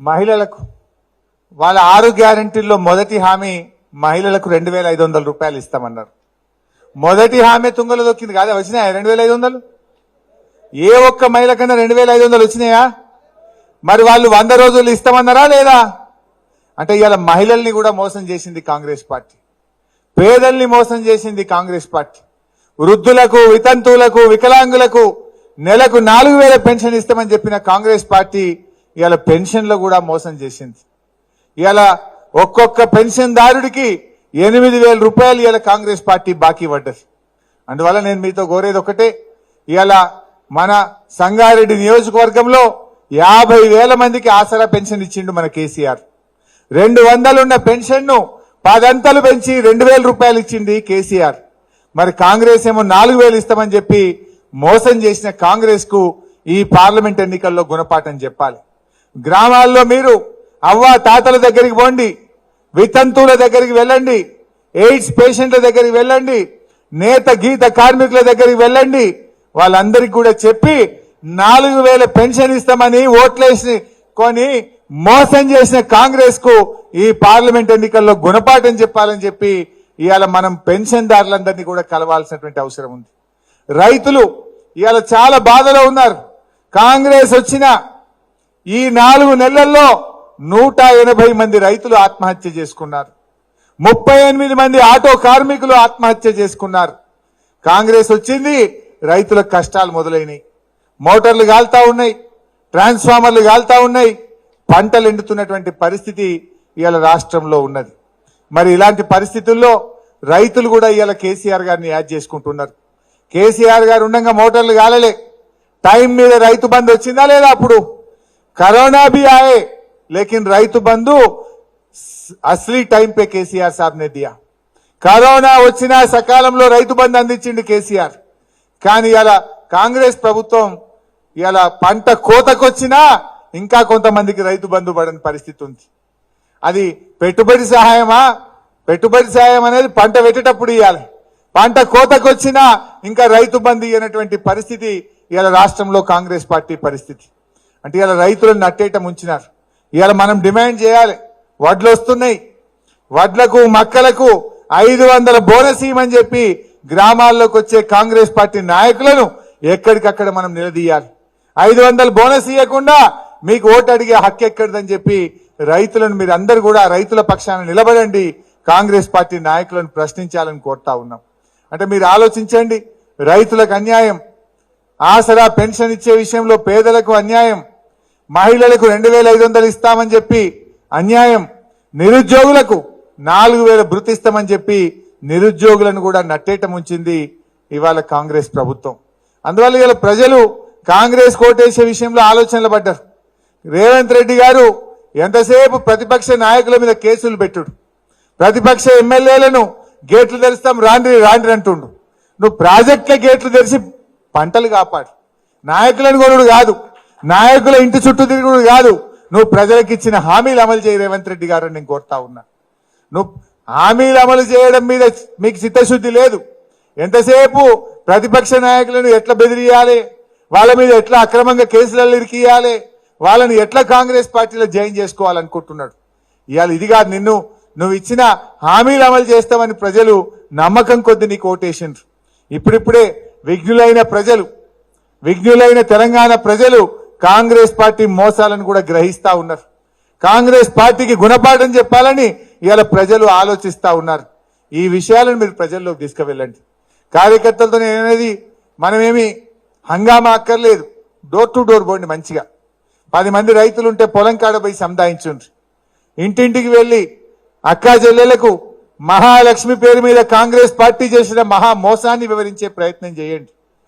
మహిళలకు వాళ్ళ ఆరు గ్యారంటీల్లో మొదటి హామీ మహిళలకు రెండు వేల ఐదు వందల రూపాయలు ఇస్తామన్నారు. మొదటి హామీ తుంగలు దొక్కింది కాదా వచ్చినాయా? రెండు వేల ఐదు వందలు? ఏ ఒక్క మహిళ కన్నా రెండు వేల ఐదు వందలు వచ్చినాయా? మరి వాళ్ళు వంద రోజులు ఇస్తామన్నారా లేదా? అంటే ఇవాళ మహిళల్ని కూడా మోసం చేసింది కాంగ్రెస్ పార్టీ. పేదల్ని మోసం చేసింది కాంగ్రెస్ పార్టీ. వృద్ధులకు వితంతువులకు వికలాంగులకు నెలకు నాలుగు వేల పెన్షన్ ఇస్తామని చెప్పిన కాంగ్రెస్ పార్టీ ఇవాళ పెన్షన్లో కూడా మోసం చేసింది. ఇవాళ ఒక్కొక్క పెన్షన్దారుడికి ఎనిమిది వేల రూపాయలు ఇవాళ కాంగ్రెస్ పార్టీ బాకీ పడ్డది. అందువల్ల నేను మీతో కోరేది ఒకటే ఇవాళ మన సంగారెడ్డి నియోజకవర్గంలో యాభై వేల మందికి ఆసరా పెన్షన్ ఇచ్చిండు మన కేసీఆర్. రెండు వందలున్న పెన్షన్ను పదంతలు పెంచి రెండు వేల రూపాయలు ఇచ్చింది కేసీఆర్. మరి కాంగ్రెస్ ఏమో నాలుగు వేలు ఇస్తామని చెప్పి మోసం చేసిన కాంగ్రెస్కు ఈ పార్లమెంట్ ఎన్నికల్లో గుణపాఠం చెప్పాలి. గ్రామాల్లో మీరు అవ్వ తాతల దగ్గరికి పోండి వితంతువుల దగ్గరికి వెళ్ళండి ఎయిడ్స్ పేషెంట్ల దగ్గరికి వెళ్ళండి నేత గీత కార్మికుల దగ్గరికి వెళ్ళండి. వాళ్ళందరికీ కూడా చెప్పి నాలుగు వేల పెన్షన్ ఇస్తామని ఓట్లేసి కొని మోసం చేసిన కాంగ్రెస్కు ఈ పార్లమెంట్ ఎన్నికల్లో గుణపాఠం చెప్పాలని చెప్పి ఇవాళ మనం పెన్షన్దారులందరినీ కూడా కలవాల్సినటువంటి అవసరం ఉంది. రైతులు ఇవాళ చాలా బాధలో ఉన్నారు. కాంగ్రెస్ వచ్చిన ఈ నాలుగు నెలల్లో నూట ఎనభై మంది రైతులు ఆత్మహత్య చేసుకున్నారు. ముప్పై ఎనిమిది మంది ఆటో కార్మికులు ఆత్మహత్య చేసుకున్నారు. కాంగ్రెస్ వచ్చింది రైతుల కష్టాలు మొదలైనవి మోటార్లు కాలుతా ఉన్నాయి ట్రాన్స్ఫార్మర్లు కాలుతా ఉన్నాయి. పంటలు ఎండుతున్నటువంటి పరిస్థితి ఇవాళ రాష్ట్రంలో ఉన్నది. మరి ఇలాంటి పరిస్థితుల్లో రైతులు కూడా ఇవాళ కేసీఆర్ గారిని యాడ్ చేసుకుంటున్నారు. కేసీఆర్ గారు ఉండగా మోటార్లు కాలలే టైం మీద రైతు బంద్ వచ్చిందా లేదా అప్పుడు? కరోనా भी आए लेकिन రైతు బంధు అసలీ టైం పే కేసీఆర్ సాబ్ నే దియా కరోనా వచ్చినా సకాలంలో రైతు బంధు అందించిండు కేసీఆర్ కానీ ఇలా కాంగ్రెస్ ప్రభుత్వం ఇలా పంట కోతకొచ్చినా ఇంకా కొంతమందికి రైతు బంధు పడని పరిస్థితి ఉంది అది పెట్టుబడి సహాయమా పెట్టుబడి సహాయం అనేది పంట పెట్టేటప్పుడు ఇవ్వాలి పంట కోతకొచ్చినా ఇంకా రైతు బంధు ఇవ్వనటువంటి పరిస్థితి ఇవాళ రాష్ట్రంలో కాంగ్రెస్ పార్టీ పరిస్థితి అంటే ఇలా రైతులను నట్టేయటం ఉంచినారు. ఇవాళ మనం డిమాండ్ చేయాలి. వడ్లు వస్తున్నాయి. వడ్లకు మక్కలకు ఐదు వందల బోనస్ ఇవ్వమని చెప్పి గ్రామాల్లోకి వచ్చే కాంగ్రెస్ పార్టీ నాయకులను ఎక్కడికక్కడ మనం నిలదీయాలి. ఐదు వందల బోనస్ ఇవ్వకుండా మీకు ఓటు అడిగే హక్కు ఎక్కడిదని చెప్పి రైతులను మీరు అందరు కూడా రైతుల పక్షాన నిలబడండి. కాంగ్రెస్ పార్టీ నాయకులను ప్రశ్నించాలని కోరుతా ఉన్నాం. అంటే మీరు ఆలోచించండి. రైతులకు అన్యాయం. ఆసరా పెన్షన్ ఇచ్చే విషయంలో పేదలకు అన్యాయం. మహిళలకు రెండు వేల ఐదు వందలు ఇస్తామని చెప్పి అన్యాయం. నిరుద్యోగులకు నాలుగు వేల బృతిస్తామని చెప్పి నిరుద్యోగులను కూడా నట్టేట ముంచింది ఇవాళ కాంగ్రెస్ ప్రభుత్వం. అందువల్ల ఇవాళ ప్రజలు కాంగ్రెస్ కోటేసే విషయంలో ఆలోచనలు పడ్డారు. రేవంత్ రెడ్డి గారు ఎంతసేపు ప్రతిపక్ష నాయకుల మీద కేసులు పెట్టుడు. ప్రతిపక్ష ఎమ్మెల్యేలను గేట్లు తెరుస్తాం రాండ్రి రాండ్రి అంటుండు. నువ్వు ప్రాజెక్టుల గేట్లు తెరిచి పంటలు కాపాడు. నాయకులను కొనుడు కాదు. నాయకుల ఇంటి చుట్టూ తిరుగుడు కాదు. నువ్వు ప్రజలకు ఇచ్చిన హామీలు అమలు చేయ రేవంత్ రెడ్డి గారు నేను కోరుతా ఉన్నా. నువ్వు హామీలు అమలు చేయడం మీద మీకు చిత్తశుద్ధి లేదు. ఎంతసేపు ప్రతిపక్ష నాయకులను ఎట్లా బెదిరియాలి? వాళ్ళ మీద ఎట్లా అక్రమంగా కేసులలో ఇరికియాలి? వాళ్ళని ఎట్లా కాంగ్రెస్ పార్టీలో జాయిన్ చేసుకోవాలనుకుంటున్నాడు? ఇవాళ ఇది కాదు నిన్ను. నువ్వు ఇచ్చిన హామీలు అమలు చేస్తామని ప్రజలు నమ్మకం కొద్ది నీకు ఓటేసినారు ఇప్పుడిప్పుడే విఘ్నులైన ప్రజలు విఘ్నులైన తెలంగాణ ప్రజలు కాంగ్రెస్ పార్టీ మోసాలను కూడా గ్రహిస్తా ఉన్నారు. కాంగ్రెస్ పార్టీకి గుణపాఠం చెప్పాలని ఇవాళ ప్రజలు ఆలోచిస్తా ఉన్నారు. ఈ విషయాలను మీరు ప్రజల్లోకి తీసుకువెళ్ళండి. కార్యకర్తలతో నేను అనేది మనమేమి హంగామా అక్కర్లేదు. డోర్ టు డోర్ పోండి మంచిగా. పది మంది రైతులు ఉంటే పొలం కాడ పోయి సంధాయించుండ్రి ఇంటింటికి వెళ్ళి అక్కా చెల్లెలకు మహాలక్ష్మి పేరు మీద కాంగ్రెస్ పార్టీ చేసిన మహా మోసాన్ని వివరించే ప్రయత్నం చేయండి.